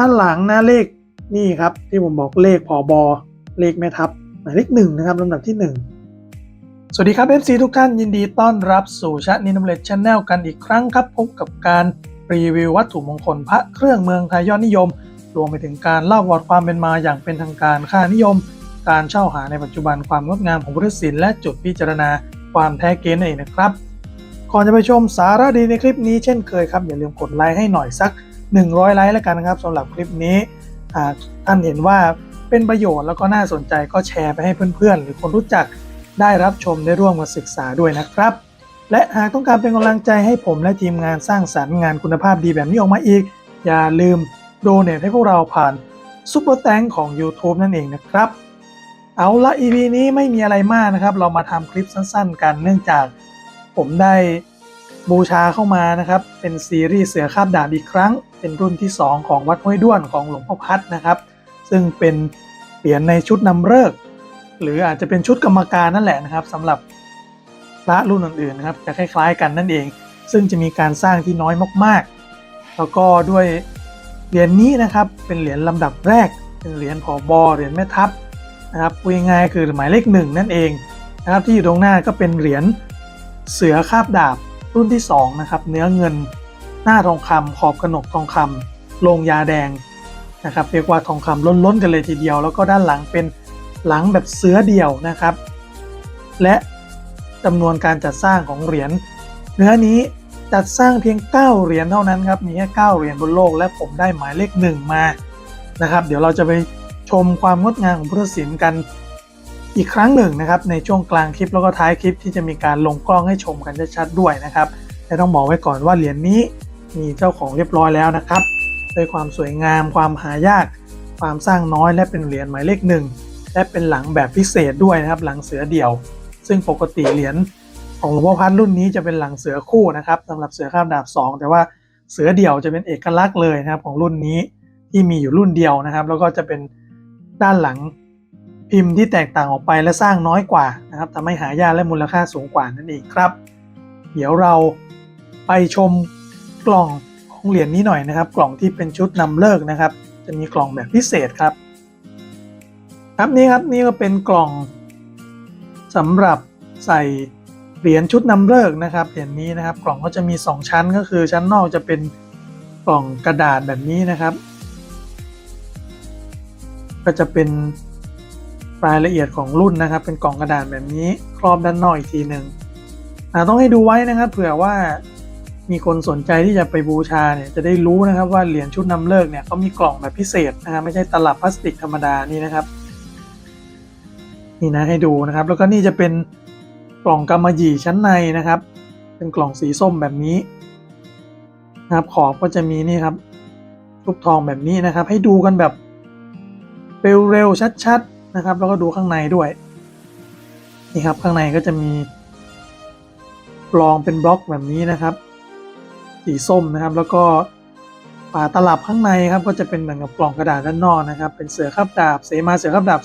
ด้านหลังหน้าเลขนี่ครับที่ผมบอกเลขผอบอเลขแม่ทัพหมายเลขหนึ่งนะครับลำดับที่หนึ่งสวัสดีครับ FC ทุกท่านยินดีต้อนรับสู่ช n นินมเลชแนลกันอีกครั้งครับ พบกับการรีวิววัตถุมงคลพระเครื่องเมืองไทยยอดนิยม รวมไปถึงการเล่าประวัติความเป็นมาอย่างเป็นทางการค่านิยม การเช่าหาในปัจจุบันความงดงามของพุทธศิลป์และจุดพิจารณาความแท้เกณฑ์นั่นเองนะครับก่อนจะไปชมสาระดีในคลิปนี้เช่นเคยครับอย่าลืมกดไลค์ให้หน่อยสัก 100 ไลค์แล้วกันนะครับสำหรับคลิปนี้ท่านเห็นว่าเป็นประโยชน์แล้วก็น่าสนใจก็แชร์ไปให้เพื่อนๆ หรือคนรู้จักได้รับชมได้ร่วมมาศึกษาด้วยนะครับ และหากต้องการเป็นกำลังใจให้ผมและทีมงานสร้างสรรค์งานคุณภาพดีแบบนี้ออกมาอีก อย่าลืมโดเนทให้พวกเราผ่านซุปเปอร์แตงของ YouTube นั่นเองนะครับ เอาละ EP นี้ไม่มีอะไรมากนะครับ เรามาทำคลิปสั้นๆ กันเนื่องจากผมได้บูชาเข้ามานะครับ เป็นซีรีส์เสือคาบดาบอีกครั้ง เป็นรุ่นที่ 2 ของวัดห้วยด้วนของหลวงพ่อพัดนะครับ ซึ่งเป็นเหรียญในชุดนำเลิกหรืออาจจะเป็นชุดกรรมการนั่นแหละนะครับสำหรับพระรุ่นอื่นๆนะครับจะคล้าย ๆ กันนั่นเอง ซึ่งจะมีการสร้างที่น้อยมากๆ แล้วก็ด้วยเหรียญนี้นะครับเป็นเหรียญลำดับแรก เป็นเหรียญผอบอเหรียญแม่ทัพนะครับพูดง่ายๆคือหมายเลขหนึ่งนั่นเองนะครับที่อยู่ตรงหน้าก็เป็นเหรียญเสือคาบดาบรุ่นที่2นะครับเนื้อเงิน หน้าทองคำขอบกระหนกทองคำลงยาแดงนะครับเรียกว่าทองคำล้นๆกันเลยทีเดียว แล้วก็ด้านหลังเป็นหลังแบบเสือเดี่ยวนะครับ และจำนวนการจัดสร้างของเหรียญเนื้อนี้จัดสร้างเพียง 9 เหรียญเท่านั้นครับมีแค่9เหรียญบนโลก และผมได้หมายเลขหนึ่งมานะครับ เดี๋ยวเราจะไปชมความงดงามของพุทธศิลป์กันอีกครั้งหนึ่งนะครับในช่วงกลางคลิปแล้วก็ท้ายคลิปที่จะมีการลงกล้องให้ชมกันชัดๆด้วยนะครับแต่ต้องบอกไว้ก่อนว่าเหรียญนี้ มีเจ้าของเรียบร้อยแล้วนะครับด้วยความสวยงาม ความหายาก ความสร้างน้อยและเป็นเหรียญหมายเลขหนึ่งและเป็นหลังแบบพิเศษด้วยนะครับ หลังเสือเดี่ยว ซึ่งปกติเหรียญของหลวงพ่อพัดรุ่นนี้จะเป็นหลังเสือคู่นะครับสำหรับเสือข้ามดาบสองแต่ว่าเสือเดี่ยวจะเป็นเอกลักษณ์เลยนะครับของรุ่นนี้ที่มีอยู่รุ่นเดียวนะครับ แล้วก็จะเป็นด้านหลังพิมพ์ที่แตกต่างออกไปและสร้างน้อยกว่านะครับทำให้หายากและมูลค่าสูงกว่านั่นเองครับ เดี๋ยวเราไปชม กล่องของเหรียญนี้หน่อยนะครับ กล่องที่เป็นชุดนำเลิกนะครับ จะมีกล่องแบบพิเศษครับ ครับนี่ครับนี่ก็เป็นกล่องสำหรับใส่เหรียญชุดนำเลิกนะครับเหรียญนี้นะครับ กล่องก็จะมี 2 ชั้นก็คือชั้นนอกจะเป็นกล่องกระดาษแบบนี้นะครับ ก็จะเป็นรายละเอียดของรุ่นนะครับ เป็นกล่องกระดาษแบบนี้ครอบด้านนอกอีกทีหนึ่งต้องให้ดูไว้นะครับ เผื่อว่า มีคนสนใจที่จะไปบูชาเนี่ยจะได้รู้นะครับว่าเหรียญชุดนำเลิกเนี่ยเขามีกล่องแบบพิเศษนะครับไม่ใช่ตลับพลาสติกธรรมดานี่นะครับนี่นะให้ดูนะครับ แล้วก็นี่จะเป็นกล่องกำมะหยี่ชั้นในนะครับ เป็นกล่องสีส้มแบบนี้นะครับขอบก็จะมีนี่ครับชุบทองแบบนี้นะครับ ให้ดูกันแบบเร็วๆชัดๆนะครับ แล้วก็ดูข้างในด้วยนี่ครับข้างในก็จะมีกรองเป็นบล็อกแบบนี้นะครับ สีส้มนะครับ แล้วก็ฝาตลับข้างในครับก็จะเป็นเหมือนกับกล่องกระดาษด้านนอกนะครับ เป็นเสือคาบดาบ เสมาเสือคาบดาบ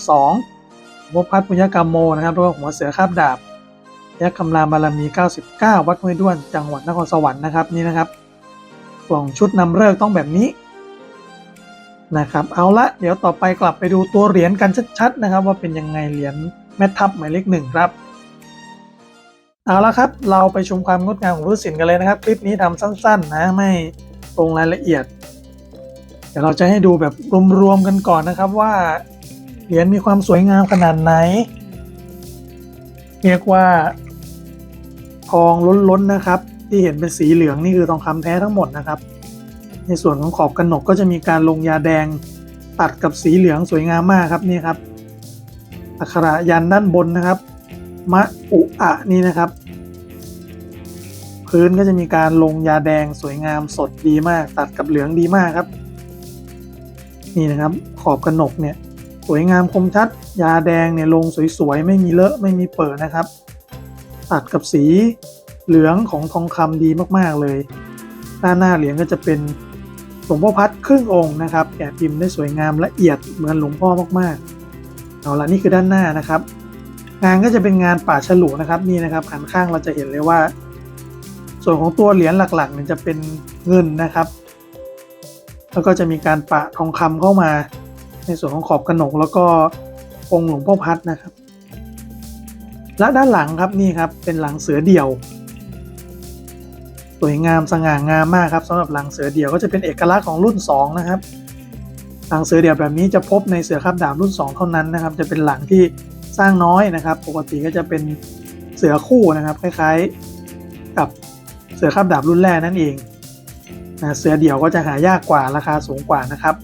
2วพัฒปุญญกรรมโมนะครับแล้วก็หัวเสือคาบดาบยักษ์คำรามบารมี 99 วัดห้วยด้วน จังหวัดนครสวรรค์นะครับนี่นะครับ กล่องชุดนำเลิกต้องแบบนี้นะครับเอาละเดี๋ยวต่อไปกลับไปดูตัวเหรียญกันชัดๆนะครับ ว่าเป็นยังไงเหรียญแม่ทัพหมายเลขหนึ่งครับ เอาละครับ เราไปชมความงดงามของพุทธศิลป์กันเลยนะครับ คลิปนี้ทำสั้น ๆ นะไม่ลงรายละเอียด เดี๋ยวเราจะให้ดูแบบรวมๆกันก่อนนะครับว่าเหรียญมีความสวยงามขนาดไหน เรียกว่า ทองล้นๆนะครับ ที่เห็นเป็นสีเหลืองนี่คือทองคำแท้ทั้งหมดนะครับ ในส่วนของขอบกระหนกก็จะมีการลงยาแดงตัดกับสีเหลืองสวยงามมากครับนี่ครับอักขระยันด้านบนนะครับ มะอุอะนี่นะครับ พื้นก็จะมีการลงยาแดงสวยงามสดดีมาก ตัดกับเหลืองดีมากครับ นี่นะครับขอบกระหนกเนี่ยสวยงามคมชัด ยาแดงเนี่ยลงสวยๆ ไม่มีเลอะไม่มีเปิดนะครับ ตัดกับสีเหลืองของทองคำดีมากๆเลย ด้านหน้าเหรียญก็จะเป็นหลวงพ่อพัดครึ่งองค์นะครับแกะพิมพ์ได้สวยงามละเอียดเหมือนหลวงพ่อมากๆ เอาละนี่คือด้านหน้านะครับ งานก็จะเป็นงานป่าฉลุนะครับนี่นะครับหันข้างเราจะเห็นเลยว่า ส่วนของตัวเหรียญหลักๆเนี่ยจะเป็นเงินนะครับ แล้วก็จะมีการปะทองคำเข้ามา ในส่วนของขอบกระหนกแล้วก็องค์หลวงพ่อพัดนะครับ และด้านหลังครับนี่ครับเป็นหลังเสือเดี่ยว สวยงามสง่างามมากครับสำหรับหลังเสือเดี่ยวก็จะเป็นเอกลักษณ์ของรุ่น 2 นะครับ หลังเสือเดี่ยวแบบนี้จะพบในเสือคาบดาบรุ่น 2 เท่านั้นนะครับ จะเป็นหลังที่ สร้างน้อยนะครับ ปกติก็จะเป็นเสือคู่นะครับ คล้ายๆกับเสือคาบดาบรุ่นแรกนั่นเองนะเสือเดี่ยวก็จะหายากกว่าราคาสูงกว่านะครับ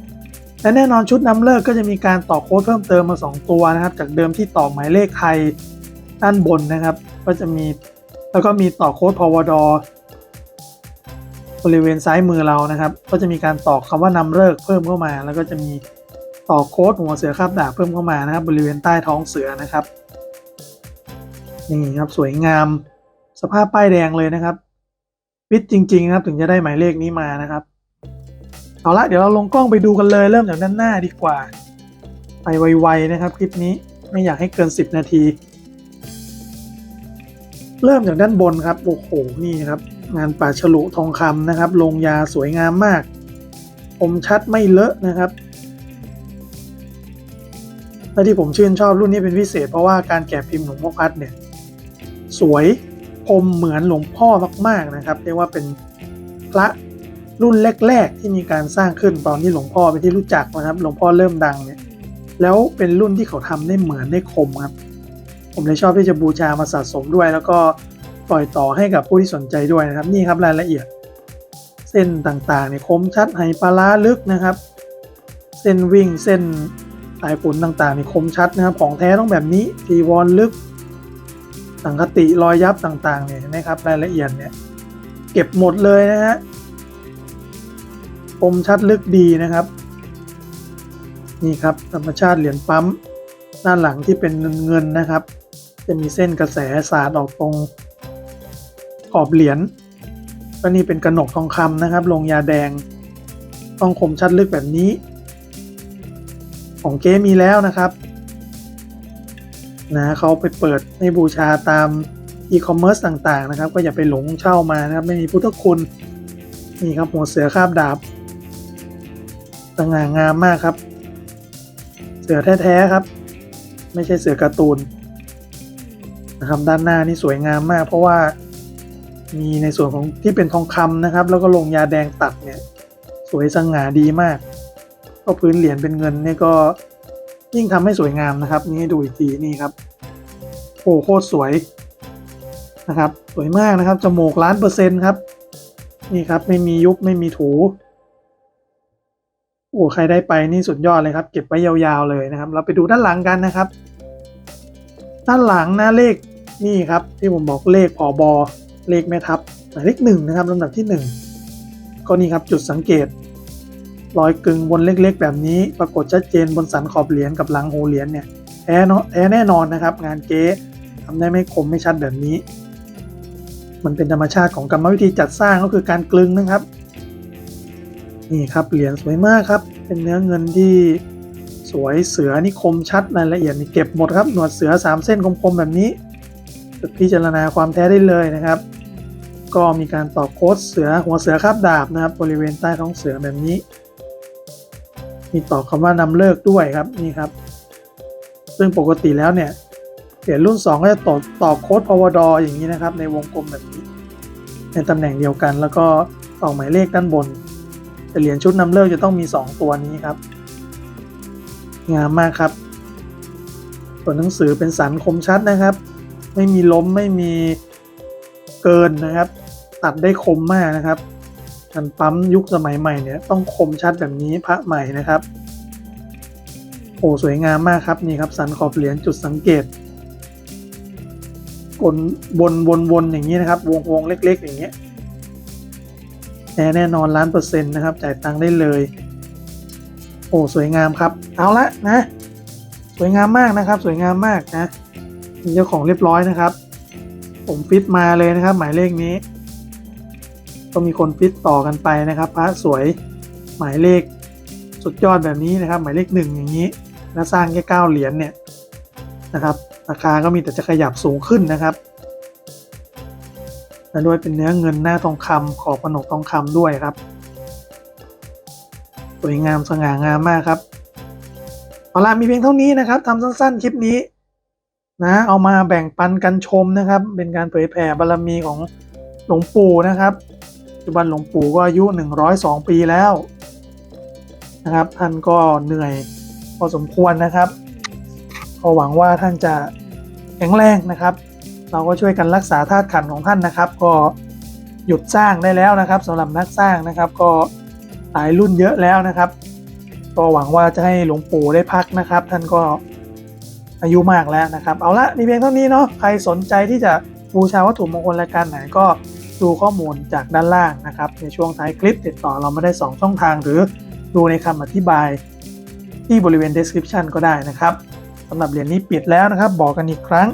และแน่นอนชุดนำเลิกก็จะมีการต่อโค้ดเพิ่มเติมมา 2 ตัวนะครับ จากเดิมที่ต่อหมายเลขไทยด้านบนนะครับ ก็จะมีแล้วก็มีต่อโค้ดพวดบริเวณซ้ายมือเรานะครับ ก็จะมีการต่อคำว่านำเลิกเพิ่มเข้ามา แล้วก็จะมี ต่อโค้ดหัวเสือคาบดาบเพิ่มเข้ามานะครับ บริเวณใต้ท้องเสือนะครับ นี่ครับสวยงามสภาพป้ายแดงเลยนะครับฟิตจริง ๆ นะครับ ถึงจะได้หมายเลขนี้มานะครับ เอาละเดี๋ยวเราลงกล้องไปดูกันเลยเริ่มจากด้านหน้าดีกว่า ไปไวๆนะครับ คลิปนี้ไม่อยากให้เกิน 10 นาที เริ่มจากด้านบนครับ โอ้โหนี่ครับงานป่าฉลุทองคำนะครับ ลงยาสวยงามมากคมชัดไม่เลอะนะครับ และที่ผมชื่นชอบรุ่นนี้เป็นพิเศษ เพราะว่าการแกะพิมพ์หลวงพ่อพัดเนี่ยสวยคมเหมือนหลวงพ่อมากๆนะครับ เรียกว่าเป็นพระรุ่นแรก ๆ ที่มีการสร้างขึ้นตอนที่หลวงพ่อเป็นที่รู้จักนะครับ หลวงพ่อเริ่มดังเนี่ยแล้วเป็นรุ่นที่เขาทำได้เหมือนได้คมครับ ผมเลยชอบที่จะบูชามาสะสมด้วย แล้วก็ปล่อยต่อให้กับผู้ที่สนใจด้วยนะครับ นี่ครับรายละเอียด เส้นต่างๆเนี่ยคมชัดไหปลาร้าลึกนะครับ เส้นวิ่งเส้น สายฝนต่างๆนี่คมชัดนะครับ ของแท้ต้องแบบนี้จีวรลึก สังคติรอยยับต่างๆเนี่ยนะครับ รายละเอียดเนี่ย เก็บหมดเลยนะฮะคมชัดลึกดีนะครับ นี่ครับธรรมชาติเหรียญปั๊มด้านหลังที่เป็นเงินๆนะครับ จะมีเส้นกระแสสาดออกตรงขอบเหรียญก็นี่เป็นกระหนกทองคำนะครับ ลงยาแดง ต้องคมชัดลึกแบบนี้ ของเก๊มีแล้วนะครับนะเขาไปเปิดให้บูชาตามอีคอมเมิร์ซต่างๆนะครับ ก็อย่าไปหลงเช่ามานะครับ ไม่มีพุทธคุณนี่ครับหัวเสือคาบดาบสง่างามมากครับ เสือแท้ๆครับ ไม่ใช่เสือการ์ตูนนะครับด้านหน้านี่สวยงามมาก เพราะว่ามีในส่วนของที่เป็นทองคำนะครับ แล้วก็ลงยาแดงตัดเนี่ย สวยสง่าดีมาก ก็พื้นเหรียญเป็นเงินเนี่ยก็ยิ่งทำให้สวยงามนะครับ นี่ดูอีกทีนี่ครับโอ้โคตรสวยนะครับ สวยมากนะครับจมูกล้านเปอร์เซ็นต์ครับ นี่ครับไม่มียุบไม่มีถูโอ้ใครได้ไปนี่สุดยอดเลยครับ เก็บไว้ยาวๆเลยนะครับ เราไปดูด้านหลังกันนะครับ ด้านหลังน้าเลขนี่ครับ ที่ผมบอกเลขผอบอเลขแม่ทัพหมายเลขหนึ่งนะครับลำดับที่หนึ่งก็นี่ครับจุดสังเกต รอยกึ่งบนเล็กๆ แบบนี้ ปรากฏชัดเจนบนสันขอบเหรียญกับหลังหูเหรียญเนี่ยแท้เนาะแท้แน่นอนนะครับ งานเก๊ทำได้ไม่คมไม่ชัดแบบนี้ มันเป็นธรรมชาติของกรรมวิธีจัดสร้างก็คือการกลึงนะครับ นี่ครับเหรียญสวยมากครับ เป็นเนื้อเงินที่สวยเสือนี่คมชัดรายละเอียดนี่เก็บหมดครับหนวดเสือ 3 เส้นคมๆแบบนี้พิจารณาความแท้ได้เลยนะครับ ก็มีการต่อโค้ดเสือหัวเสือคาบดาบนะครับ บริเวณใต้ท้องเสือแบบนี้ มีต่อคำว่านำเลิกด้วยครับนี่ครับ ซึ่งปกติแล้วเนี่ยเหรียญรุ่น 2 ก็จะต่อต่อโค้ดพวดอย่างนี้นะครับ ในวงกลมแบบนี้ ในตำแหน่งเดียวกัน แล้วก็ต่อหมายเลขด้านบน แต่เหรียญชุดนำเลิกจะต้องมี 2 ตัวนี้ครับ งามมากครับส่วนหนังสือเป็นสันคมชัดนะครับ ไม่มีล้มไม่มีเกินนะครับ ตัดได้คมมากนะครับ การปั๊มยุคสมัยใหม่เนี่ยต้องคมชัดแบบนี้พระใหม่นะครับโอ้สวยงามมากครับนี่ครับสันขอบเหรียญจุดสังเกตกลบนวนวนอย่างนี้นะครับ วงวงเล็ก ๆ อย่างเงี้ยแน่แน่นอนล้านเปอร์เซ็นต์นะครับ จ่ายตังค์ได้เลย โอ้สวยงามครับ เอาละนะ สวยงามมากนะครับ สวยงามมากนะมีเจ้าของเรียบร้อยนะครับ ผมฟิตมาเลยนะครับ หมายเลขนี้ ก็มีคนฟิตต่อกันไปนะครับพระสวยหมายเลขสุดยอดแบบนี้นะครับ หมายเลขหนึ่งอย่างนี้แล้วสร้างแค่เก้าเหรียญเนี่ยนะครับ ราคาก็มีแต่จะขยับสูงขึ้นนะครับและด้วยเป็นเนื้อเงินหน้าทองคำขอบกระหนกทองคำด้วยครับสวยงามสง่างามมากครับเอาละมีเพียงเท่านี้นะครับทำสั้นๆคลิปนี้นะเอามาแบ่งปันกันชมนะครับ เป็นการเผยแผ่บารมีของหลวงปู่นะครับ จุบันหลวงปู่ก็อายุ 102 ปีแล้วนะครับ ท่านก็เหนื่อยพอสมควรนะครับก็หวังว่าท่านจะแข็งแรงนะครับ เราก็ช่วยกันรักษาธาตุขันของท่านนะครับ ก็หยุดสร้างได้แล้วนะครับสำหรับนักสร้างนะครับ ก็หลายรุ่นเยอะแล้วนะครับ ก็หวังว่าจะให้หลวงปู่ได้พักนะครับ ท่านก็อายุมากแล้วนะครับ เอาละมีเพียงเท่านี้เนาะใครสนใจที่จะบูชาวัตถุมงคลรายการไหนก็ ดูข้อมูลจากด้านล่างนะครับ ในช่วงท้ายคลิปติดต่อเราไม่ได้ 2 ช่องทาง หรือดูในคำอธิบายที่บริเวณ description ก็ได้นะครับสำหรับเหรียญนี้ปิดแล้วนะครับ บอกกันอีกครั้ง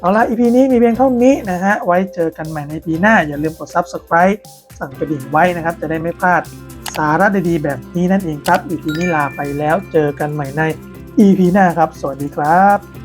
เอาละ EP นี้มีเพียงเท่านี้นะฮะ ไว้เจอกันใหม่ใน EP หน้า อย่าลืมกด subscribe สั่นกระดิ่งไว้นะครับ จะได้ไม่พลาดสาระดีๆแบบนี้นั่นเองครับ EP นี้ลาไปแล้ว เจอกันใหม่ใน EP หน้าครับ สวัสดีครับ